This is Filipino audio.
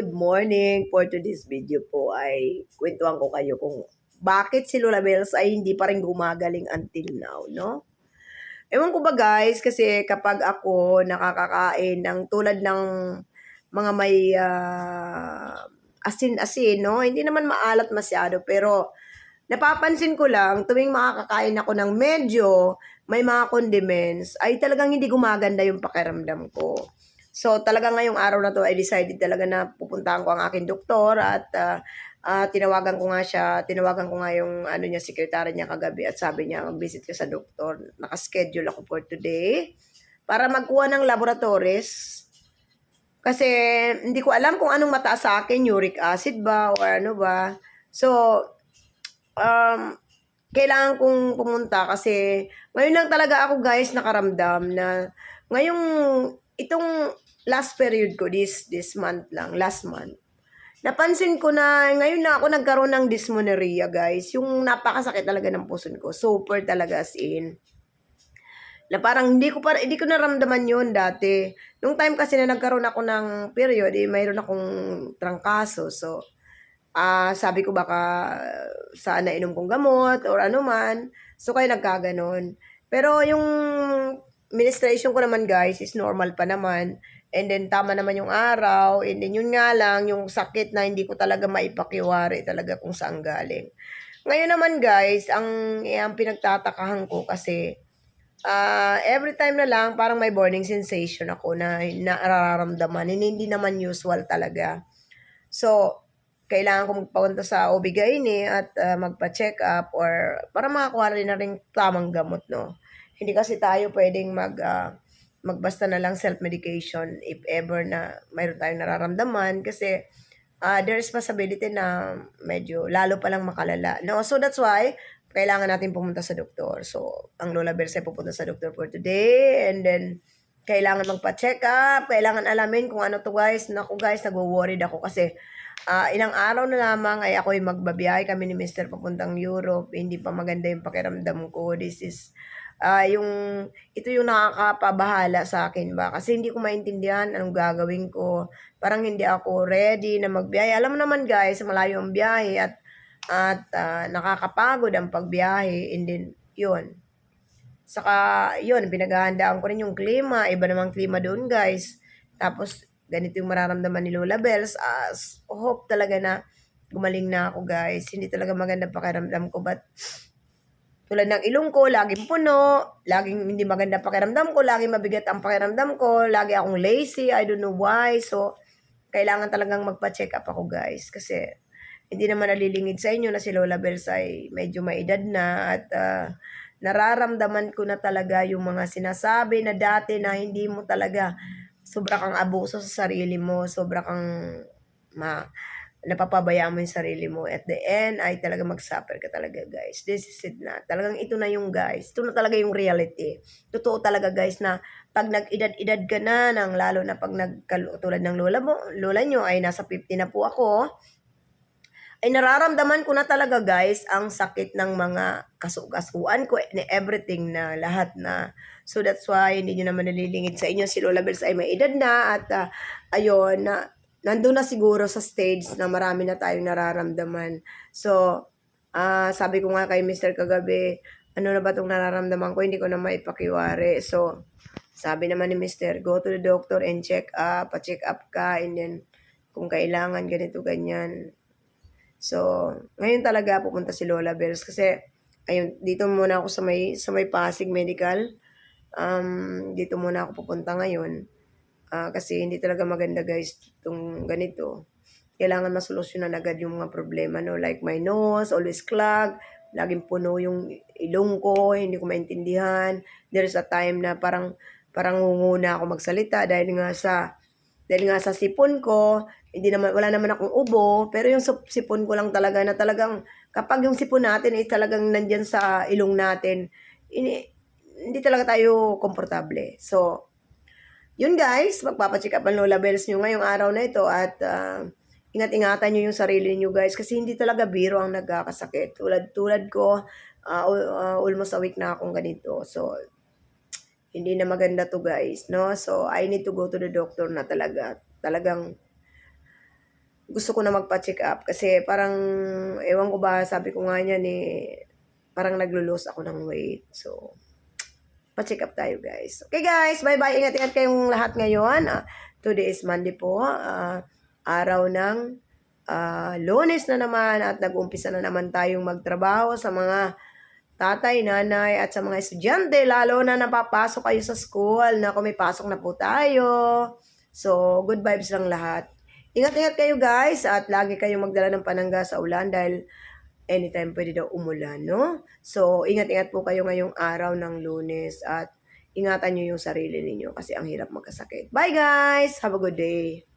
Good morning! For today's video po ay kwentuhan ko kayo kung bakit si Lola Bells ay hindi pa rin gumagaling until now, no? Ewan ko ba guys, kasi kapag ako nakakakain ng tulad ng mga may ah, asin-asin, no? Hindi naman maalat masyado, pero napapansin ko lang, tuwing makakakain ako ng medyo may mga condiments, ay talagang hindi gumaganda yung pakiramdam ko. So, talaga ngayong araw na to, I decided talaga na pupuntahan ko ang aking doktor at ah, ah, tinawagan ko nga siya, tinawagan ko nga yung ano niya, sekretary niya kagabi at sabi niya, mag-visit ka sa doktor. Nakaschedule ako for today para magkuha ng laboratories. Kasi hindi ko alam kung anong mataas sa akin, uric acid ba or ano ba. So, um, kailangan kong pumunta kasi ngayon lang talaga ako guys nakaramdam na ngayong itong last period ko this this month lang last month napansin ko na ngayon na ako nagkaroon ng dysmenorrhea guys. Yung napakasakit talaga ng puson ko. Super talaga as in. Na parang hindi ko para hindi ko naramdaman yon dati. Nung time kasi na nagkaroon ako ng period eh mayroon akong trangkaso. So ah sabi ko baka saan na inom kong gamot or ano man. So, kaya nagkaganon. Pero yung ministration ko naman guys is normal pa naman. And then tama naman yung araw. And then yun nga lang, yung sakit na hindi ko talaga maipakiwari talaga kung saan galing. Ngayon naman guys, ang, eh, ang pinagtatakahan ko kasi uh, every time na lang parang may burning sensation ako na nararamdaman. And hindi naman usual talaga. So, kailangan ko magpapunta sa OB-GYN at uh, magpa-check up or para makakuha rin na rin tamang gamot, no? Hindi kasi tayo pwedeng mag, uh, magbasta na lang self-medication if ever na mayroon tayong nararamdaman kasi uh, there is possibility na medyo lalo pa lang makalala. No? So that's why kailangan natin pumunta sa doktor. So, ang Lola Berse pupunta sa doktor for today and then kailangan magpa-check up, kailangan alamin kung ano to guys. Naku guys, nagwo-worried ako kasi uh, ilang araw na lamang ay ako'y magbabiyahe kami ni Mr. papuntang Europe. Hindi pa maganda yung pakiramdam ko. This is uh, yung ito yung nakakapabahala sa akin ba kasi hindi ko maintindihan anong gagawin ko. Parang hindi ako ready na magbiyahe. Alam naman guys, malayo ang biyahe at at uh, nakakapagod ang pagbiyahe and then yun. Saka yun, pinaghahandaan ko rin yung klima, iba namang klima doon guys. Tapos ganito yung mararamdaman ni Lola Bells. As hope talaga na gumaling na ako guys. Hindi talaga maganda pakiramdam ko but tulad ng ilong ko, laging puno, laging hindi maganda pakiramdam ko, laging mabigat ang pakiramdam ko, lagi akong lazy, I don't know why. So, kailangan talagang magpa-check up ako guys kasi hindi naman nalilingid sa inyo na si Lola Bells ay medyo may edad na at uh, nararamdaman ko na talaga yung mga sinasabi na dati na hindi mo talaga sobra kang abuso sa sarili mo, sobra kang ma napapabayaan mo yung sarili mo. At the end, ay talaga mag-suffer ka talaga, guys. This is it na. Talagang ito na yung guys. Ito na talaga yung reality. Totoo talaga, guys, na pag nag-edad-edad ka na, nang lalo na pag nagkalutulad ng lola mo, lola nyo ay nasa 50 na po ako, ay nararamdaman ko na talaga guys ang sakit ng mga kasukasuan ko ni everything na lahat na so that's why hindi nyo naman nalilingid sa inyo si Lola Bells ay may edad na at uh, ayun na nandun na siguro sa stage na marami na tayong nararamdaman so uh, sabi ko nga kay Mr. kagabi ano na ba itong nararamdaman ko hindi ko na maipakiwari so sabi naman ni Mr. go to the doctor and check up pa-check up ka and then kung kailangan ganito ganyan So, ngayon talaga pupunta si Lola Bells kasi ayun, dito muna ako sa may sa may Pasig Medical. Um, dito muna ako pupunta ngayon. Uh, kasi hindi talaga maganda guys itong ganito. Kailangan masolusyonan agad yung mga problema no like my nose always clog, laging puno yung ilong ko, hindi ko maintindihan. There's a time na parang parang ngunguna ako magsalita dahil nga sa dahil nga sa sipon ko, hindi naman, wala naman akong ubo, pero yung sipon ko lang talaga na talagang, kapag yung sipon natin ay talagang nandyan sa ilong natin, ini, hindi talaga tayo komportable. So, yun guys, magpapacheck up ang Lola Bells nyo ngayong araw na ito at uh, ingat-ingatan nyo yung sarili nyo guys kasi hindi talaga biro ang nagkakasakit. Tulad-tulad ko, uh, uh, almost a week na akong ganito. So, hindi na maganda to guys, no? So, I need to go to the doctor na talaga. Talagang, gusto ko na magpa-check up kasi parang, ewan ko ba, sabi ko nga niyan eh, parang naglo-lose ako ng weight. So, pa-check up tayo guys. Okay guys, bye-bye. Ingat-ingat kayong lahat ngayon. Ah, today is Monday po. Ah, araw ng ah, lunes na naman at nag-umpisa na naman tayong magtrabaho sa mga tatay, nanay at sa mga estudyante. Lalo na napapasok kayo sa school. Na kung may pasok na po tayo. So, good vibes lang lahat. Ingat-ingat kayo guys at lagi kayong magdala ng panangga sa ulan dahil anytime pwede daw umulan, no? So, ingat-ingat po kayo ngayong araw ng lunes at ingatan nyo yung sarili ninyo kasi ang hirap magkasakit. Bye guys! Have a good day!